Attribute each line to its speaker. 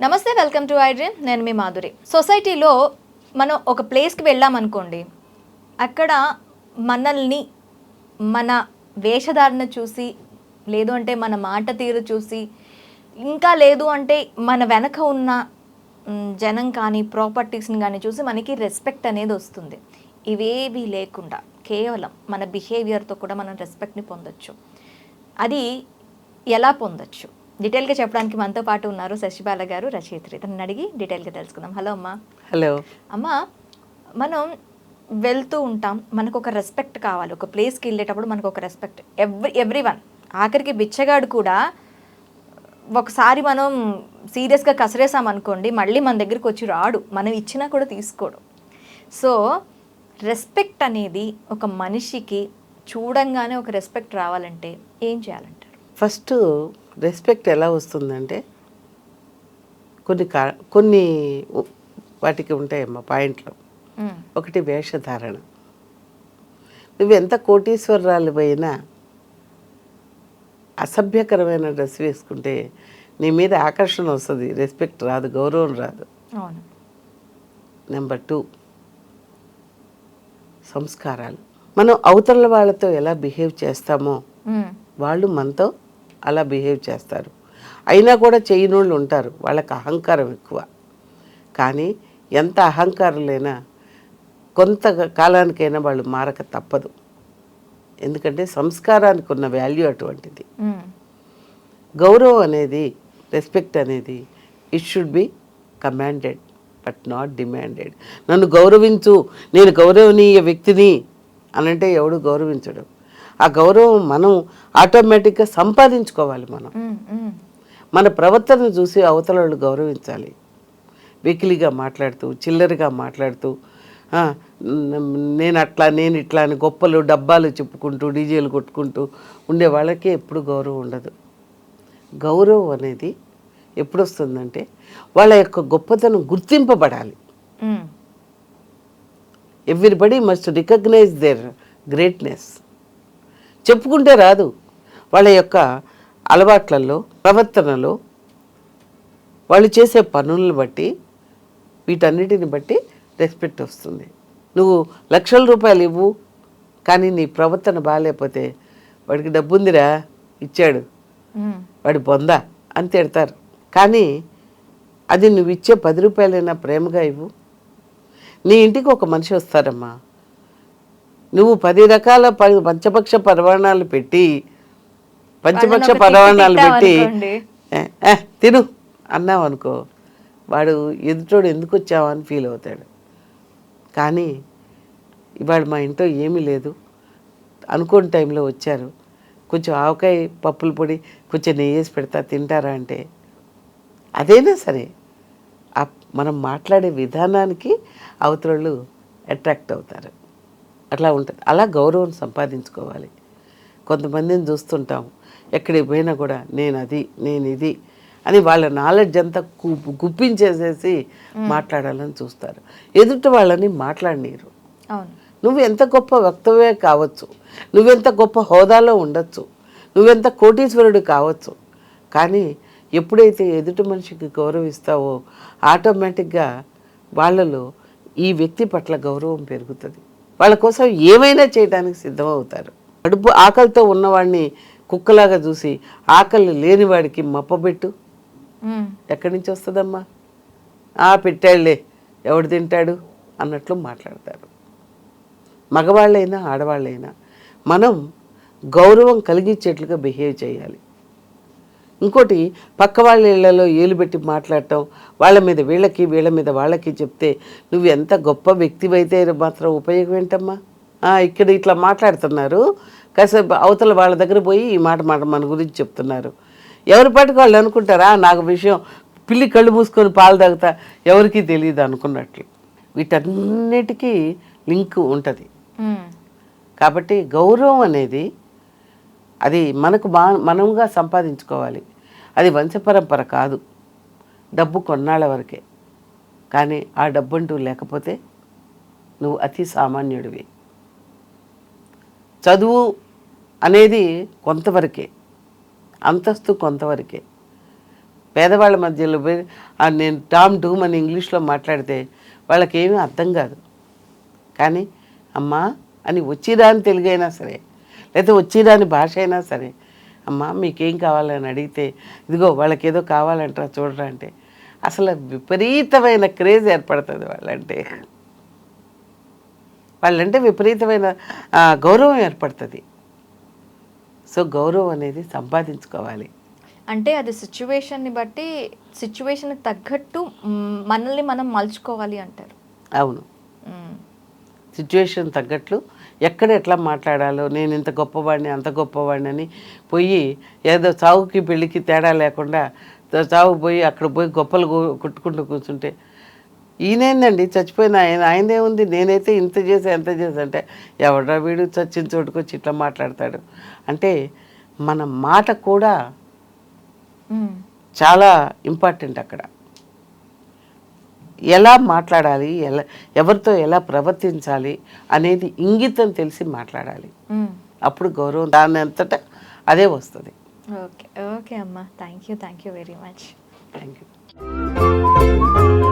Speaker 1: నమస్తే welcome to I నేను మీ మాధురి. సొసైటీలో మనం ఒక ప్లేస్కి వెళ్ళామనుకోండి అక్కడ మనల్ని మన వేషధారణ చూసి లేదు అంటే మన మాట తీరు చూసి ఇంకా లేదు అంటే మన వెనక ఉన్న జనం కానీ ప్రాపర్టీస్ని కానీ చూసి మనకి రెస్పెక్ట్ అనేది వస్తుంది. ఇవేవి లేకుండా కేవలం మన బిహేవియర్తో కూడా మనం రెస్పెక్ట్ని పొందొచ్చు. అది ఎలా పొందొచ్చు? డీటెయిల్గా చెప్పడానికి మనతో పాటు ఉన్నారు శశిబాల గారు రచయిత్రి. తనని అడిగి డీటెయిల్గా తెలుసుకుందాం. హలో అమ్మా.
Speaker 2: హలో.
Speaker 1: అమ్మ మనం వెళ్తూ ఉంటాం మనకు ఒక రెస్పెక్ట్ కావాలి. ఒక ప్లేస్కి వెళ్ళేటప్పుడు మనకు ఒక రెస్పెక్ట్. ఎవ్రీ ఎవ్రీ వన్ ఆఖరికి బిచ్చగాడు కూడా ఒకసారి మనం సీరియస్గా కసరేసాం అనుకోండి మళ్ళీ మన దగ్గరికి వచ్చి రాడు. మనం ఇచ్చినా కూడా తీసుకోడు. సో రెస్పెక్ట్ అనేది ఒక మనిషికి చూడంగానే ఒక రెస్పెక్ట్ రావాలంటే ఏం చేయాలంటారు?
Speaker 2: ఫస్ట్ రెస్పెక్ట్ ఎలా వస్తుందంటే కొన్ని కా కొన్ని వాటికి ఉంటాయమ్మా పాయింట్లు. ఒకటి వేషధారణ. నువ్వు ఎంత కోటీశ్వరరాలు పోయినా అసభ్యకరమైన డ్రెస్ వేసుకుంటే నీ మీద ఆకర్షణ వస్తుంది రెస్పెక్ట్ రాదు గౌరవం రాదు. Number two. సంస్కారాలు. మనం అవతల వాళ్ళతో ఎలా బిహేవ్ చేస్తామో. వాళ్ళు మనతో అలా బిహేవ్ చేస్తారు. అయినా కూడా చేయనోళ్ళు ఉంటారు. వాళ్ళకి అహంకారం ఎక్కువ. కానీ ఎంత అహంకారులైనా కొంత కాలానికైనా వాళ్ళు మారక తప్పదు. ఎందుకంటే సంస్కారానికి ఉన్న వాల్యూ అటువంటిది. గౌరవం అనేది రెస్పెక్ట్ అనేది it should be commanded but not demanded నన్ను గౌరవించు. నేను గౌరవనీయ వ్యక్తిని అనంటే ఎవడు గౌరవించడు. ఆ గౌరవం మనం ఆటోమేటిక్గా సంపాదించుకోవాలి మనం. మన ప్రవర్తన చూసి అవతల వాళ్ళు గౌరవించాలి. వెకిలిగా మాట్లాడుతూ చిల్లరగా మాట్లాడుతూ "ఆ, న- నేను అట్లా నేను ఇట్లా అని గొప్పలు డబ్బాలు చెప్పుకుంటూ డీజేలు కొట్టుకుంటూ ఉండే వాళ్ళకి ఎప్పుడు గౌరవం ఉండదు. గౌరవం అనేది ఎప్పుడు వస్తుందంటే వాళ్ళ యొక్క గొప్పతనం గుర్తింపబడాలి. Everybody must recognise their greatness చెప్పుకుంటే రాదు. వాళ్ళ యొక్క అలవాట్లలో ప్రవర్తనలో వాళ్ళు చేసే పనులను బట్టి వీటన్నిటిని బట్టి రెస్పెక్ట్ వస్తుంది. నువ్వు లక్షల రూపాయలు ఇవ్వు కానీ నీ ప్రవర్తన బాగాలేకపోతే వాడికి డబ్బు ఉందిరా ఇచ్చాడు. వాడి బొంద అని తిడతారు. కానీ అది నువ్వు ఇచ్చే పది రూపాయలైనా ప్రేమగా ఇవ్వు. నీ ఇంటికి ఒక మనిషి వస్తారమ్మా. నువ్వు పది రకాల ప- పంచపక్ష పరవాణాలు పెట్టి పంచపక్ష
Speaker 1: తిట్టి
Speaker 2: పెట్టి
Speaker 1: తిట్టామనుకోండి.
Speaker 2: "ఏ, ఏ, తిను అన్నావు అనుకో వాడు ఎదుటోడు ఎందుకు వచ్చావా అని ఫీల్ అవుతాడు. కానీ ఇవాళ మా ఇంట్లో ఏమీ లేదు. అనుకోని టైంలో వచ్చారు. కొంచెం ఆవకాయ పప్పుల పొడి కొంచెం నెయ్యి వేసి పెడతా తింటారా అంటే అదైనా సరే మనం మాట్లాడే విధానానికి అవతలలు అట్రాక్ట్ అవుతారు. అట్లా ఉంటుంది. అలా గౌరవం సంపాదించుకోవాలి. కొంతమందిని చూస్తుంటాం. ఎక్కడికి పోయినా కూడా నేను అది నేను ఇది అని వాళ్ళ నాలెడ్జ్ అంతా గుప్పించేసేసి మాట్లాడాలని చూస్తారు. ఎదుటి వాళ్ళని మాట్లాడనీరు నువ్వు ఎంత గొప్ప వక్తవే కావచ్చు. నువ్వెంత గొప్ప హోదాలో ఉండొచ్చు. నువ్వెంత కోటీశ్వరుడు కావచ్చు. కానీ ఎప్పుడైతే ఎదుటి మనిషికి గౌరవిస్తావో ఆటోమేటిక్గా వాళ్ళలో ఈ వ్యక్తి పట్ల గౌరవం పెరుగుతుంది. వాళ్ళ కోసం ఏమైనా చేయడానికి సిద్ధమవుతారు. కడుపు ఆకలితో ఉన్నవాడిని కుక్కలాగా చూసి ఆకలి లేనివాడికి మప్పబెట్టు. ఎక్కడి నుంచి వస్తుందమ్మా? ఆ పెట్టాడులే ఎవడు తింటాడు? అన్నట్లు మాట్లాడతారు. మగవాళ్ళైనా ఆడవాళ్ళైనా మనం గౌరవం కలిగించేట్లుగా బిహేవ్ చేయాలి. ఇంకోటి పక్క వాళ్ళ ఇళ్ళలో ఏలు పెట్టి మాట్లాడటం వాళ్ళ మీద వీళ్ళకి వీళ్ళ మీద వాళ్ళకి చెప్తే నువ్వు ఎంత గొప్ప వ్యక్తివైతే మాత్రం ఉపయోగం ఏంటమ్మా? ఇక్కడ ఇట్లా మాట్లాడుతున్నారు. కాసేపు అవతల వాళ్ళ దగ్గర పోయి ఈ మాట మాట మన గురించి చెప్తున్నారు. ఎవరి పాటికి వాళ్ళు అనుకుంటారా? నాకు విషయం పిల్లి కళ్ళు మూసుకొని పాలు తాగుతా ఎవరికీ తెలియదు అనుకున్నట్లు. వీటన్నిటికీ లింక్ ఉంటుంది. కాబట్టి గౌరవం అనేది అది మనకు మా మనంగా సంపాదించుకోవాలి. అది వంశపరంపర కాదు. డబ్బు కొన్నాళ్ళ వరకే. కానీ ఆ డబ్బంటూ లేకపోతే నువ్వు అతి సామాన్యుడివి. చదువు అనేది కొంతవరకే. అంతస్తు కొంతవరకే. పేదవాళ్ళ మధ్యలో పోయి నేను టామ్ డూమ్ అని ఇంగ్లీష్లో మాట్లాడితే వాళ్ళకేమీ అర్థం కాదు. కానీ అమ్మా అని వచ్చిరా అని తెలుగైనా సరే లేకపోతే వచ్చిరాని భాష అయినా సరే అమ్మా మీకేం కావాలని అడిగితే ఇదిగో వాళ్ళకి ఏదో కావాలంటారా చూడరా అంటే అసలు విపరీతమైన క్రేజ్ ఏర్పడుతుంది వాళ్ళంటే. వాళ్ళంటే విపరీతమైన గౌరవం ఏర్పడుతుంది. సో గౌరవం అనేది సంపాదించుకోవాలి.
Speaker 1: అంటే అది సిచ్యువేషన్ని బట్టి సిచ్యువేషన్కి తగ్గట్టు మనల్ని మనం మలుచుకోవాలి అంటారు.
Speaker 2: అవును. సిచ్యువేషన్ తగ్గట్లు ఎక్కడ ఎట్లా మాట్లాడాలో నేను ఇంత గొప్పవాడిని అంత గొప్పవాడిని అని పోయి ఏదో చావుకి పెళ్ళికి తేడా లేకుండా చావు పోయి అక్కడ పోయి గొప్పలు కొట్టుకుంటూ కూర్చుంటే ఈయనేందండి? చచ్చిపోయిన ఆయన ఆయనే ఉంది. నేనైతే ఇంత చేసా ఎంత చేసా అంటే ఎవడ్రా వీడు చచ్చిన చోటుకొచ్చి ఇట్లా మాట్లాడతాడు? అంటే మన మాట కూడా చాలా ఇంపార్టెంట్ అక్కడ. ఎలా మాట్లాడాలి ఎలా ఎవరితో ఎలా ప్రవర్తించాలి అనేది ఇంగితం తెలిసి మాట్లాడాలి. అప్పుడు గౌరవం దాని అంతటా అదే వస్తుంది.
Speaker 1: ఓకే ఓకే అమ్మా. Thank you thank you very much
Speaker 2: thank you